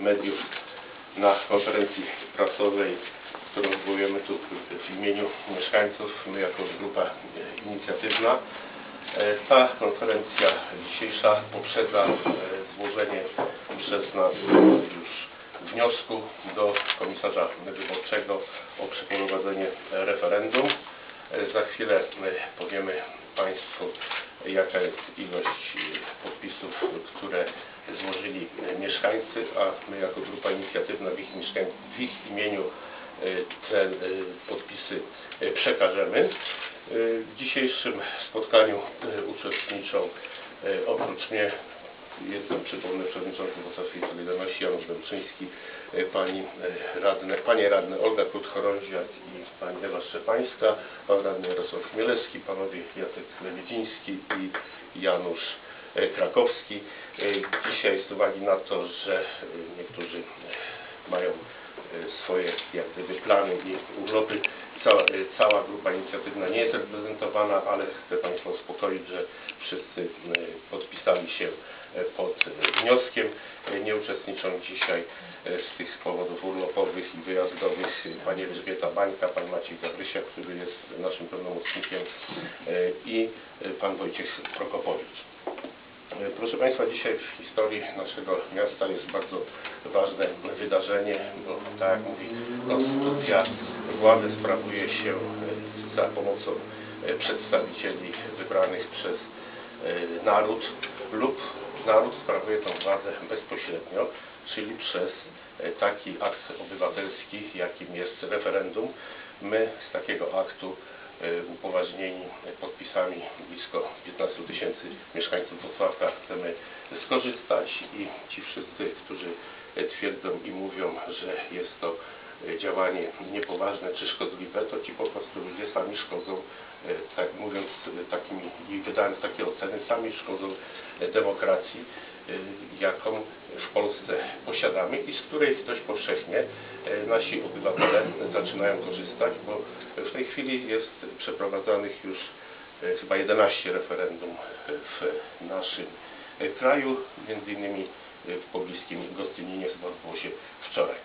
mediów na konferencji prasowej, którą zwołujemy tu w imieniu mieszkańców, my jako grupa inicjatywna. E, Ta konferencja dzisiejsza poprzedza e, złożenie przez nas już wniosku do komisarza wyborczego o przeprowadzenie referendum. E, Za chwilę powiemy Państwu, jaka jest ilość podpisów, które złożyli e, mieszkańcy, a my jako grupa inicjatywna w ich, w ich imieniu e, te e, podpisy przekażemy. W dzisiejszym spotkaniu uczestniczą oprócz mnie Jestem, przypomnę, przewodniczący Wrocławskiej Solidarności Janusz Dębczyński, e, pani radne, panie radne Olga Krótchorąziak i pani Ewa Szczepańska, pan radny Jarosław Chmielewski, panowie Jacek Lewidziński i Janusz Krakowski. E, Dzisiaj z uwagi na to, że e, niektórzy e, mają e, swoje jak gdyby plany i urlopy. Cała, e, cała grupa inicjatywna nie jest reprezentowana, ale chcę Państwa uspokoić, że wszyscy e, podpisali się e, pod e, wnioskiem. E, Nie uczestniczą dzisiaj e, z tych powodów urlopowych i wyjazdowych e, pani Elżbieta Bańka, pan Maciej Gabrysia, który jest naszym pełnomocnikiem e, i e, pan Wojciech Prokopowicz. Proszę Państwa, dzisiaj w historii naszego miasta jest bardzo ważne wydarzenie, bo tak jak mówi Konstytucja, władzę sprawuje się za pomocą przedstawicieli wybranych przez e, naród lub naród sprawuje tą władzę bezpośrednio, czyli przez e, taki akt obywatelski, jakim jest referendum. My z takiego aktu upoważnieni podpisami blisko 15 tysięcy mieszkańców Wrocławka chcemy skorzystać i ci wszyscy, którzy e, twierdzą i mówią, że jest to e, działanie niepoważne czy szkodliwe, to ci po prostu ludzie sami szkodzą, e, tak mówiąc e, takimi i wydając takie oceny, sami szkodzą e, demokracji, e, jaką w Polsce posiadamy i z której dość powszechnie e, nasi obywatele zaczynają korzystać, bo w tej chwili jest przeprowadzanych już e, chyba 11 referendum w naszym kraju, między innymi w pobliskim Gostyninie chyba odbyło się wczoraj.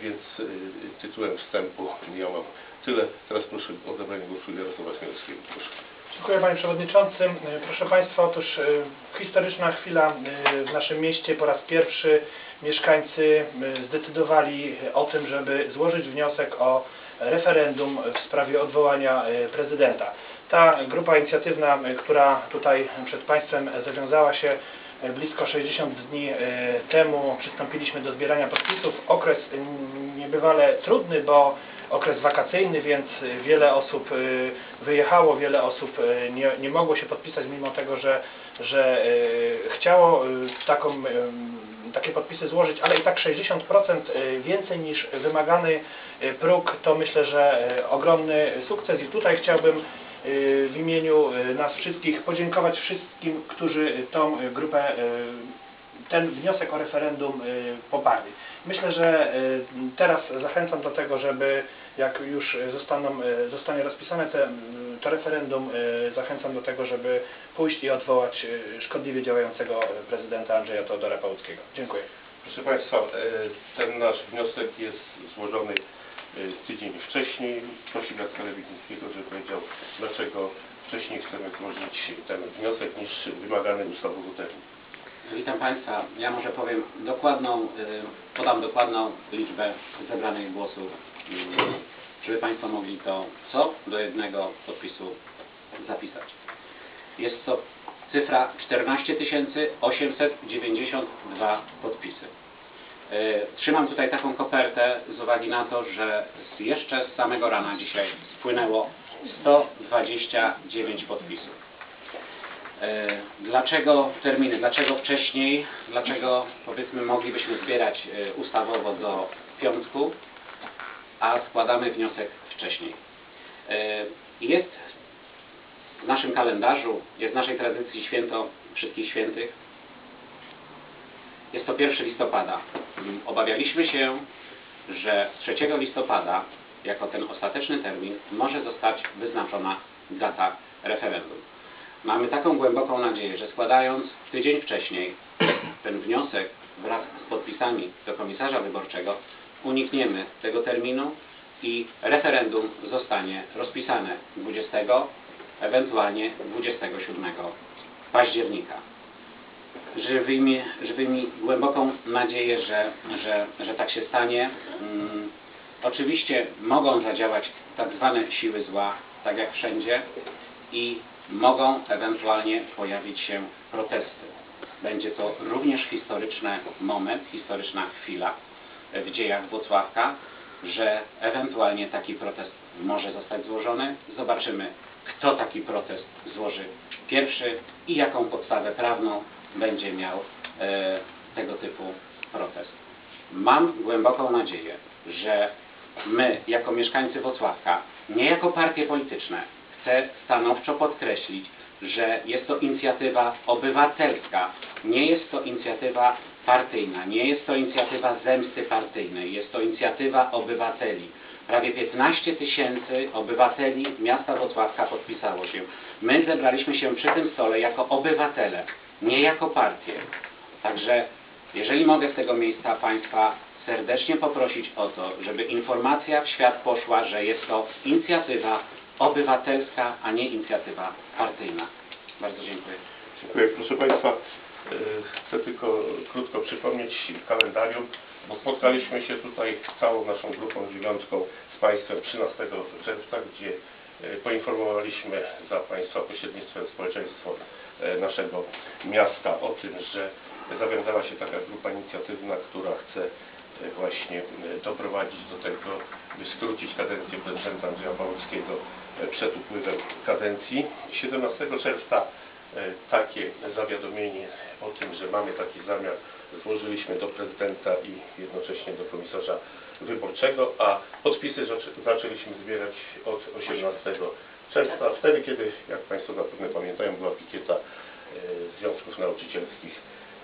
Więc tytułem wstępu ja mam tyle. Teraz proszę o zabranie głosu Jarosława Chmielewskiego. Proszę. Dziękuję Panie Przewodniczący. E, Proszę Państwa, otóż e, historyczna chwila e, w naszym mieście. Po raz pierwszy mieszkańcy zdecydowali o tym, żeby złożyć wniosek o referendum w sprawie odwołania prezydenta. Ta grupa inicjatywna, która tutaj przed Państwem zawiązała się blisko 60 dni temu, przystąpiliśmy do zbierania podpisów. Okres niebywale trudny, bo okres wakacyjny, więc wiele osób y, wyjechało, wiele osób y, nie, nie mogło się podpisać, mimo tego, że, że y, chciało y, taką, y, takie podpisy złożyć, ale i tak 60% y, więcej niż wymagany y, próg, to myślę, że y, ogromny sukces. I tutaj chciałbym y, w imieniu y, nas wszystkich podziękować wszystkim, którzy tą y, grupę y, ten wniosek o referendum y, poparli. Myślę, że y, teraz zachęcam do tego, żeby jak już zostaną, y, zostanie rozpisane te, to referendum, zachęcam do tego, żeby pójść i odwołać szkodliwie działającego prezydenta Andrzeja Teodora Pałuckiego. Dziękuję. Proszę Państwa, ten nasz wniosek jest złożony tydzień wcześniej. Prosił Jacka Lewidzińskiego, żeby powiedział, dlaczego wcześniej chcemy złożyć ten wniosek niż wymagany ustawowo termin. Witam Państwa. Ja może powiem dokładną, y, podam dokładną liczbę zebranych głosów, y, żeby Państwo mogli to co do jednego podpisu zapisać. Jest to cyfra 14 892 podpisy. Y, Trzymam tutaj taką kopertę z uwagi na to, że jeszcze z samego rana dzisiaj spłynęło 129 podpisów. E, Dlaczego terminy? Dlaczego wcześniej? Dlaczego powiedzmy moglibyśmy zbierać e, ustawowo do piątku, a składamy wniosek wcześniej? E, Jest w naszym kalendarzu, jest w naszej tradycji święto Wszystkich Świętych. Jest to 1 listopada. Mm, Obawialiśmy się, że 3 listopada, jako ten ostateczny termin, może zostać wyznaczona data referendum. Mamy taką głęboką nadzieję, że składając tydzień wcześniej ten wniosek wraz z podpisami do komisarza wyborczego unikniemy tego terminu i referendum zostanie rozpisane 20, ewentualnie 27 października. Żywy mi, żywy mi głęboką nadzieję, że, że, że tak się stanie. Mm, oczywiście mogą zadziałać tak zwane siły zła, tak jak wszędzie i mogą ewentualnie pojawić się protesty. Będzie to również historyczny moment, historyczna chwila w dziejach Włocławka, że ewentualnie taki protest może zostać złożony. Zobaczymy, kto taki protest złoży pierwszy i jaką podstawę prawną będzie miał e, tego typu protest. Mam głęboką nadzieję, że my, jako mieszkańcy Włocławka, nie jako partie polityczne, chcę stanowczo podkreślić, że jest to inicjatywa obywatelska, nie jest to inicjatywa partyjna, nie jest to inicjatywa zemsty partyjnej, jest to inicjatywa obywateli. Prawie 15 tysięcy obywateli miasta Wrocławka podpisało się. My zebraliśmy się przy tym stole jako obywatele, nie jako partie. Także jeżeli mogę z tego miejsca Państwa serdecznie poprosić o to, żeby informacja w świat poszła, że jest to inicjatywa obywatelska, a nie inicjatywa partyjna. Bardzo dziękuję. Dziękuję. Proszę Państwa, e, chcę tylko krótko przypomnieć kalendarium, bo spotkaliśmy się tutaj całą naszą grupą dziewiątką z Państwem 13 czerwca, gdzie e, poinformowaliśmy za Państwa pośrednictwem społeczeństwo e, naszego miasta o tym, że zawiązała się taka grupa inicjatywna, która chce właśnie doprowadzić do tego, by skrócić kadencję prezydenta Andrzeja Pałuckiego przed upływem kadencji. 17 czerwca e, takie zawiadomienie o tym, że mamy taki zamiar złożyliśmy do prezydenta i jednocześnie do komisarza wyborczego, a podpisy zaczę- zaczęliśmy zbierać od 18 czerwca, wtedy kiedy, jak Państwo zapewne pamiętają, była pikieta e, związków nauczycielskich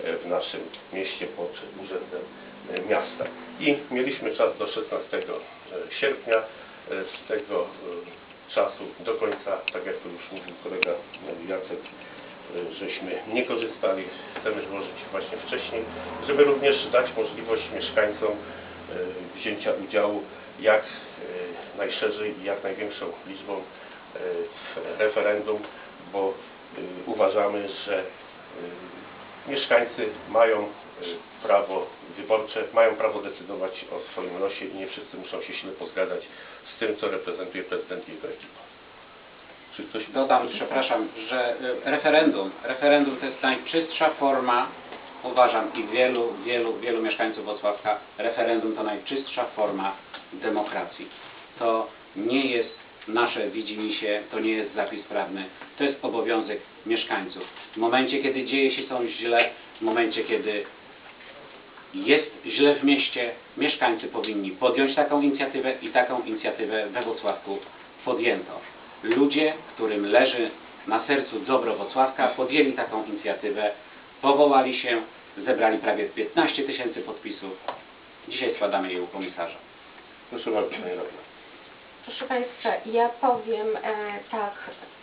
e, w naszym mieście pod urzędem miasta. I mieliśmy czas do 16 sierpnia. Z tego czasu do końca, tak jak to już mówił kolega Jacek, e, żeśmy nie korzystali, chcemy złożyć właśnie wcześniej, żeby również dać możliwość mieszkańcom e, wzięcia udziału jak e, najszerzej i jak największą liczbą w referendum, bo uważamy, że mieszkańcy mają e, prawo wyborcze, mają prawo decydować o swoim losie i nie wszyscy muszą się źle pozgadzać z tym, co reprezentuje prezydent i jego ekipa. Czy ktoś Dodam, przepraszam, że y, referendum, referendum to jest najczystsza forma, uważam i wielu, wielu, wielu mieszkańców Wrocławka, referendum to najczystsza forma demokracji. To nie jest nasze widzimisię, to nie jest zapis prawny, to jest obowiązek mieszkańców. W momencie, kiedy dzieje się coś źle, w momencie, kiedy jest źle w mieście, mieszkańcy powinni podjąć taką inicjatywę i taką inicjatywę we Wrocławku podjęto. Ludzie, którym leży na sercu dobro Wrocławka, podjęli taką inicjatywę, powołali się, zebrali prawie 15 tysięcy podpisów. Dzisiaj składamy je u komisarza. Proszę bardzo, Panie Radny. Proszę Państwa, ja powiem e, tak,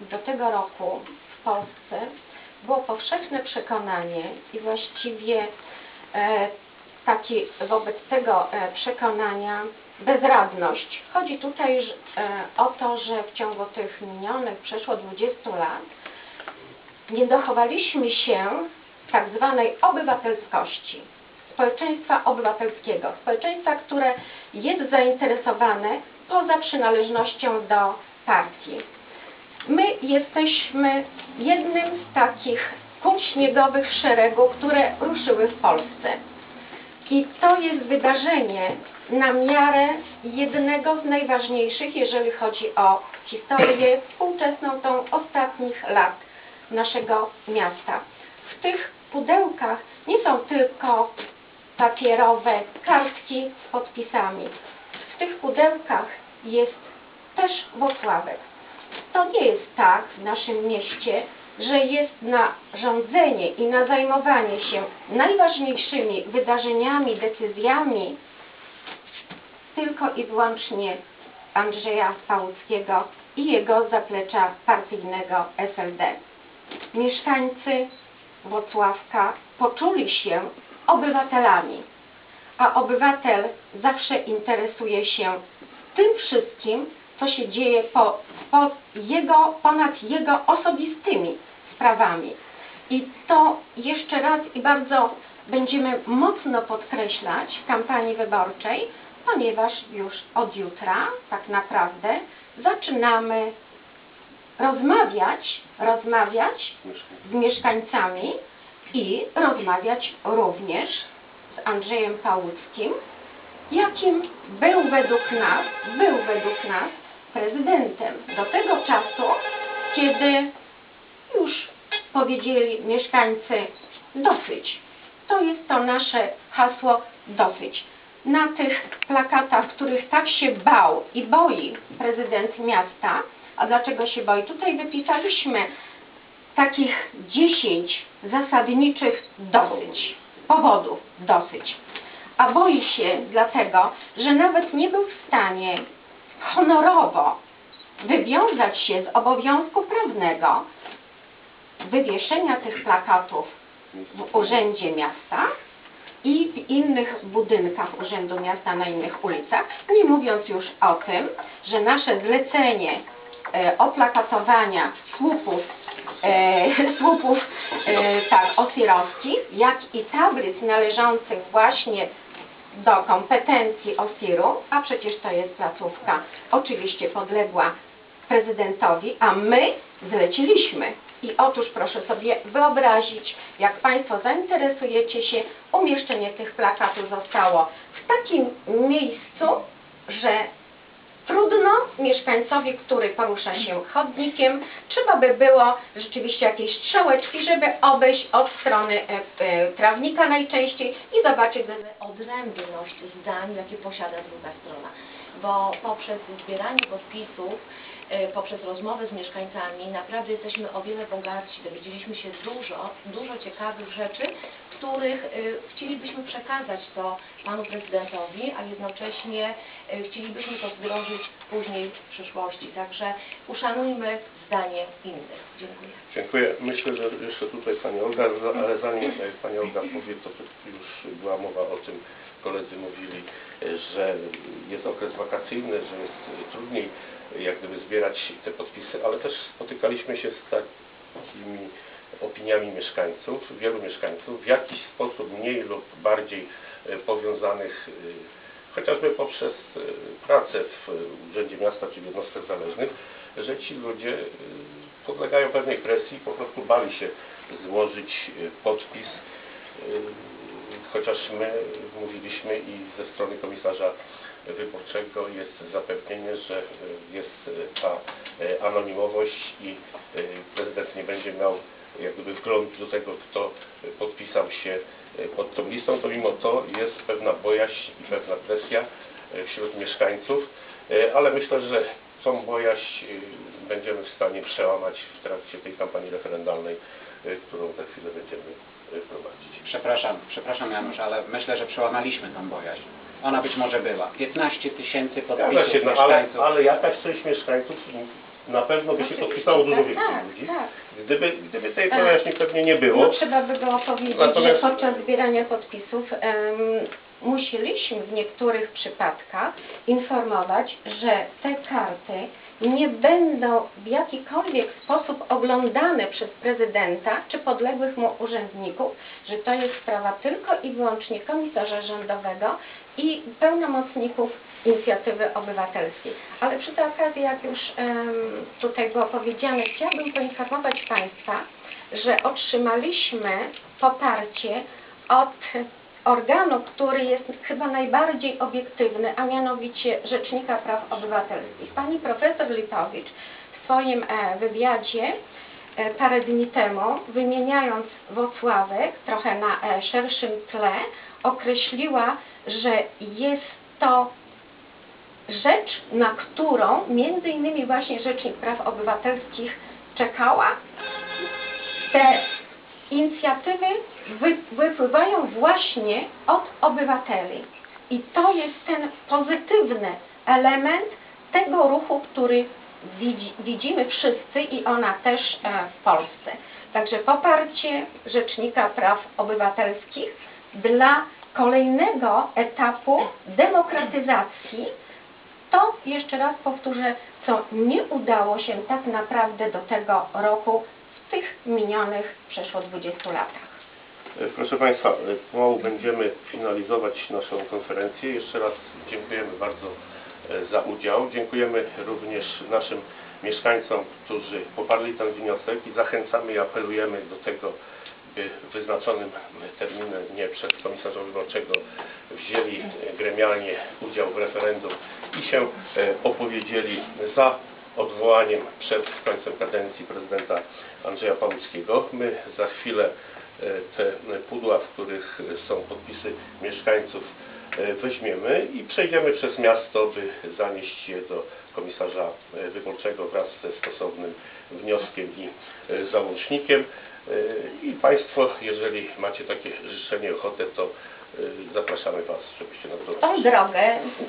do tego roku w Polsce było powszechne przekonanie i właściwie e, taki wobec tego e, przekonania bezradność. Chodzi tutaj e, o to, że w ciągu tych minionych przeszło 20 lat nie dochowaliśmy się tak zwanej obywatelskości, społeczeństwa obywatelskiego, społeczeństwa, które jest zainteresowane poza przynależnością do partii. My jesteśmy jednym z takich kul śniegowych szeregu, które ruszyły w Polsce. I to jest wydarzenie na miarę jednego z najważniejszych, jeżeli chodzi o historię współczesną, tą ostatnich lat naszego miasta. W tych pudełkach nie są tylko papierowe kartki z podpisami. W tych pudełkach jest też Włocławek. To nie jest tak w naszym mieście, że jest na rządzenie i na zajmowanie się najważniejszymi wydarzeniami, decyzjami tylko i wyłącznie Andrzeja Pałuckiego i jego zaplecza partyjnego SLD. Mieszkańcy Włocławka poczuli się obywatelami. A obywatel zawsze interesuje się tym wszystkim, co się dzieje po, po jego, ponad jego osobistymi sprawami. I to jeszcze raz i bardzo będziemy mocno podkreślać w kampanii wyborczej, ponieważ już od jutra tak naprawdę zaczynamy rozmawiać, rozmawiać z mieszkańcami i rozmawiać również z Andrzejem Pałuckim, jakim był według nas, był według nas prezydentem do tego czasu, kiedy już powiedzieli mieszkańcy dosyć. To jest to nasze hasło dosyć. Na tych plakatach, których tak się bał i boi prezydent miasta, a dlaczego się boi? Tutaj wypisaliśmy takich 10 zasadniczych dosyć, powodów dosyć. A boi się dlatego, że nawet nie był w stanie honorowo wywiązać się z obowiązku prawnego wywieszenia tych plakatów w Urzędzie Miasta i w innych budynkach Urzędu Miasta na innych ulicach, nie mówiąc już o tym, że nasze zlecenie oplakatowania słupów, e, słupów e, tak, osirowskich, jak i tablic należących właśnie do kompetencji OSIR-u, a przecież to jest placówka oczywiście podległa prezydentowi, a my zleciliśmy. I otóż proszę sobie wyobrazić, jak Państwo zainteresujecie się, umieszczenie tych plakatów zostało w takim miejscu, że trudno mieszkańcowi, który porusza się chodnikiem, trzeba by było rzeczywiście jakieś strzałeczki, żeby obejść od strony e, e, trawnika najczęściej i zobaczyć, odrębność zdań, jakie posiada druga strona. Bo poprzez zbieranie podpisów, e, poprzez rozmowę z mieszkańcami naprawdę jesteśmy o wiele bogatsi. Dowiedzieliśmy się dużo, dużo ciekawych rzeczy, których e, chcielibyśmy przekazać to panu prezydentowi, a jednocześnie e, chcielibyśmy to wdrożyć później w przyszłości. Także uszanujmy zdanie innych. Dziękuję. Dziękuję. Myślę, że jeszcze tutaj Pani Olga, ale zanim e, Pani Olga powie, to już była mowa o tym, koledzy mówili, e, że jest okres wakacyjny, że jest e, trudniej jak gdyby zbierać te podpisy, ale też spotykaliśmy się z takimi opiniami mieszkańców, wielu mieszkańców, w jakiś sposób mniej lub bardziej e, powiązanych e, chociażby poprzez e, pracę w Urzędzie Miasta czy w jednostkach zależnych, że ci ludzie podlegają pewnej presji, po prostu bali się złożyć podpis, chociaż my mówiliśmy i ze strony komisarza wyborczego jest zapewnienie, że jest ta anonimowość i prezydent nie będzie miał jak gdyby wgląd do tego, kto podpisał się e, pod tą listą, to mimo to jest pewna bojaźń i pewna presja e, wśród mieszkańców, E, ale myślę, że tą bojaźń będziemy w stanie przełamać w trakcie tej kampanii referendalnej, którą za chwilę będziemy prowadzić. Przepraszam, przepraszam Janusz, ale myślę, że przełamaliśmy tą bojaźń. Ona być może była. 15 tysięcy Zgadza podpisów się, no, ale, mieszkańców. ale jakaś część mieszkańców na pewno by się Oczywiście, podpisało dużo tak, więcej tak, ludzi. tak. Gdyby, gdyby tej Tak. pewnie nie było. No, trzeba by było powiedzieć, Natomiast- że podczas zbierania podpisów em, musieliśmy w niektórych przypadkach informować, że te karty nie będą w jakikolwiek sposób oglądane przez prezydenta czy podległych mu urzędników, że to jest sprawa tylko i wyłącznie komisarza rządowego i pełnomocników inicjatywy obywatelskiej. Ale przy tej okazji, jak już tutaj było powiedziane, chciałabym poinformować Państwa, że otrzymaliśmy poparcie od organu, który jest chyba najbardziej obiektywny, a mianowicie Rzecznika Praw Obywatelskich. Pani profesor Lipowicz w swoim e, wywiadzie e, parę dni temu, wymieniając Wocławek trochę na e, szerszym tle, określiła, że jest to rzecz, na którą między innymi właśnie Rzecznik Praw Obywatelskich czekała. Te inicjatywy wy, wypływają właśnie od obywateli. I to jest ten pozytywny element tego ruchu, który widzi, widzimy wszyscy i ona też e, w Polsce. Także poparcie Rzecznika Praw Obywatelskich dla kolejnego etapu demokratyzacji, to jeszcze raz powtórzę, co nie udało się tak naprawdę do tego roku w tych minionych przeszło 20 latach. E, Proszę Państwa, e, pomału będziemy finalizować naszą konferencję. Jeszcze raz dziękujemy bardzo e, za udział. Dziękujemy również naszym mieszkańcom, którzy poparli ten wniosek i zachęcamy i apelujemy do tego, wyznaczonym terminie przez komisarza wyborczego wzięli gremialnie udział w referendum i się e, opowiedzieli za odwołaniem przed końcem kadencji prezydenta Andrzeja Pałuckiego. My za chwilę e, te pudła, w których są podpisy mieszkańców weźmiemy i przejdziemy przez miasto, by zanieść je do komisarza e, wyborczego wraz ze stosownym wnioskiem i e, załącznikiem. E, I Państwo, jeżeli macie takie życzenie, ochotę, to e, zapraszamy Was, żebyście nas Tą zobaczyli. drogę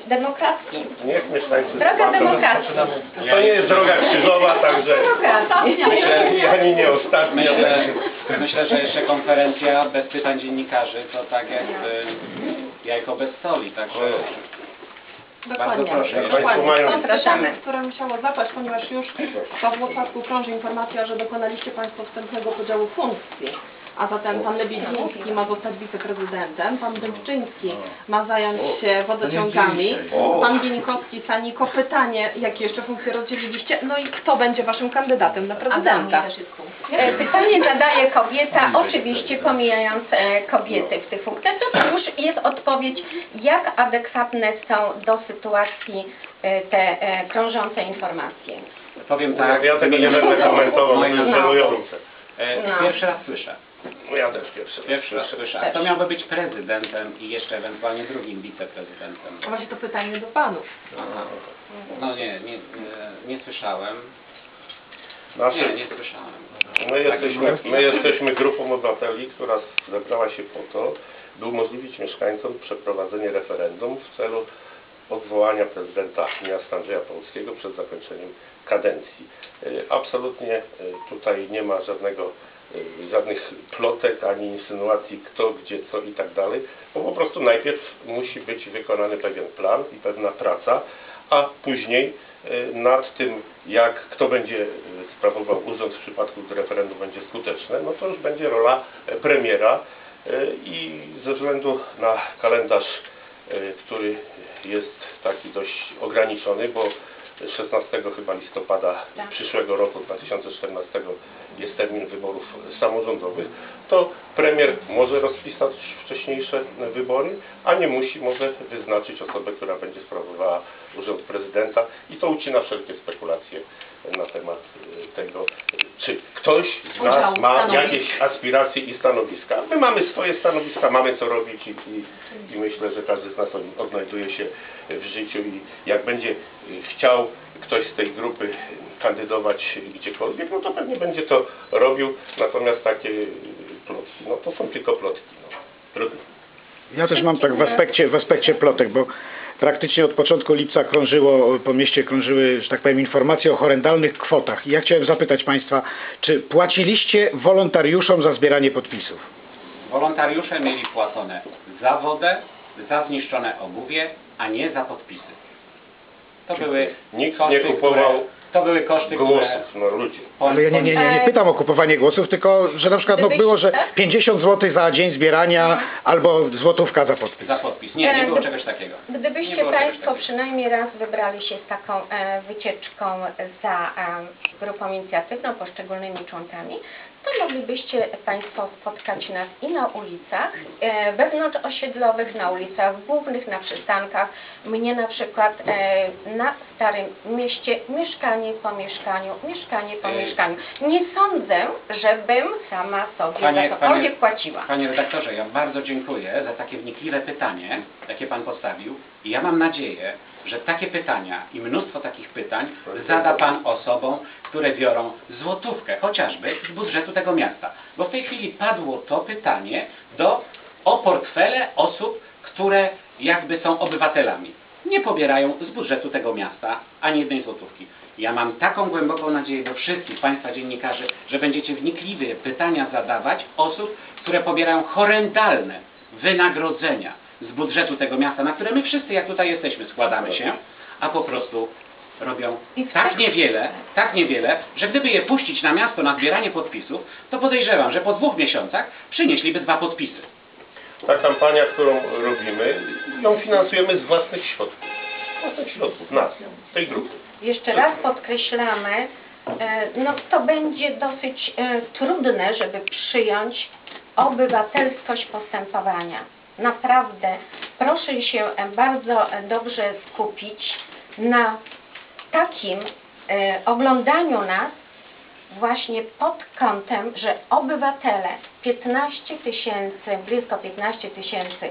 demokracji. Niech mieszkańcy Droga zobaczą. demokracji. To nie jest droga krzyżowa, także myślę, ani nie ostatnia. Myślę, myślę, że jeszcze konferencja bez pytań dziennikarzy to tak jak jajko bez soli, także bardzo proszę. Jak. Państwo mają Zapraszamy. które musiało zapaść, ponieważ już w Włocławku krąży informacja, że dokonaliście Państwo wstępnego podziału funkcji. A zatem pan Lebidziński ma zostać wiceprezydentem, pan Dębczyński ma zająć się wodociągami, pan Bienikowski, Saniko. Pytanie, jakie jeszcze funkcje rozdzieliliście? No i kto będzie waszym kandydatem na prezydenta? E, Pytanie zadaje kobieta, oczywiście pomijając e, kobiety w tych funkcjach. To już jest odpowiedź, jak adekwatne są do sytuacji e, te e, krążące informacje. Powiem tak. Ja tego nie będę komentował, to jest żenujące. E, No. Pierwszy raz słyszę. Ja też pierwszy. raz Pierwszy raz. A kto miałby być prezydentem i jeszcze ewentualnie drugim wiceprezydentem? A Właśnie to pytanie do panów. Aha. No nie, nie, nie, nie słyszałem. Nasze, Nie, nie słyszałem. my, jesteśmy, my jesteśmy grupą obywateli, która zebrała się po to, by umożliwić mieszkańcom przeprowadzenie referendum w celu odwołania prezydenta miasta Andrzeja Pałuckiego przed zakończeniem kadencji. Y, Absolutnie y, tutaj nie ma żadnego, żadnych plotek ani insynuacji kto, gdzie, co i tak dalej, bo po prostu najpierw musi być wykonany pewien plan i pewna praca, a później y, nad tym, jak kto będzie y, sprawował urząd w przypadku, gdy referendum będzie skuteczne, no to już będzie rola e, premiera i ze względu na kalendarz, który jest taki dość ograniczony, bo 16 chyba listopada Tak. przyszłego roku 2014 jest termin wyborów samorządowych, to premier może rozpisać wcześniejsze wybory, a nie musi, może wyznaczyć osobę, która będzie sprawowała urząd prezydenta i to ucina wszelkie spekulacje na temat y, tego, czy ktoś z nas Udział, ma jakieś aspiracje i stanowiska. My mamy swoje stanowiska, mamy co robić i, i, i myślę, że każdy z nas od- odnajduje się w życiu i jak będzie y, chciał ktoś z tej grupy kandydować gdziekolwiek, no to pewnie będzie to robił, natomiast takie y, plotki, no to są tylko plotki. No. Trudno. Ja też mam tak w aspekcie, w aspekcie plotek, bo praktycznie od początku lipca krążyło, po mieście krążyły, że tak powiem, informacje o horrendalnych kwotach. I ja chciałem zapytać Państwa, czy płaciliście wolontariuszom za zbieranie podpisów? Wolontariusze mieli płacone za wodę, za zniszczone obuwie, a nie za podpisy. To były Nikt koszty, nie kupował które, to były koszty, które Głosów, no ludzie. Ale ja nie, nie, nie, nie pytam o kupowanie głosów, tylko że na przykład no, było, że 50 zł za dzień zbierania albo złotówka za podpis. za podpis. Nie, nie było czegoś takiego. Nie Gdybyście było czegoś Państwo takiego. przynajmniej raz wybrali się z taką e, wycieczką za e, grupą inicjatywną, poszczególnymi członkami, to moglibyście Państwo spotkać nas i na ulicach, e, wewnątrz osiedlowych, na ulicach głównych, na przystankach. Mnie na przykład e, na Starym Mieście mieszkanie po mieszkaniu, mieszkanie po Ej. mieszkaniu. Nie sądzę, żebym sama sobie Panie- za cokolwiek panie- płaciła. Panie redaktorze, ja bardzo dziękuję za takie wnikliwe pytanie, jakie Pan postawił i ja mam nadzieję, że takie pytania i mnóstwo takich pytań zada Pan osobom, które biorą złotówkę, chociażby z budżetu tego miasta. Bo w tej chwili padło to pytanie do, o portfele osób, które jakby są obywatelami. Nie pobierają z budżetu tego miasta ani jednej złotówki. Ja mam taką głęboką nadzieję do wszystkich Państwa dziennikarzy, że będziecie wnikliwie pytania zadawać osób, które pobierają horrendalne wynagrodzenia z budżetu tego miasta, na które my wszyscy, jak tutaj jesteśmy, składamy się, a po prostu robią tak niewiele, tak niewiele, że gdyby je puścić na miasto na zbieranie podpisów, to podejrzewam, że po dwóch miesiącach przynieśliby dwa podpisy. Ta kampania, którą robimy, ją finansujemy z własnych środków. Z własnych środków, nas, tej grupy. Jeszcze raz podkreślamy, e, no to będzie dosyć e, trudne, żeby przyjąć obywatelskość postępowania. Naprawdę proszę się bardzo dobrze skupić na takim e, oglądaniu nas właśnie pod kątem, że obywatele 15 tysięcy, blisko 15 tysięcy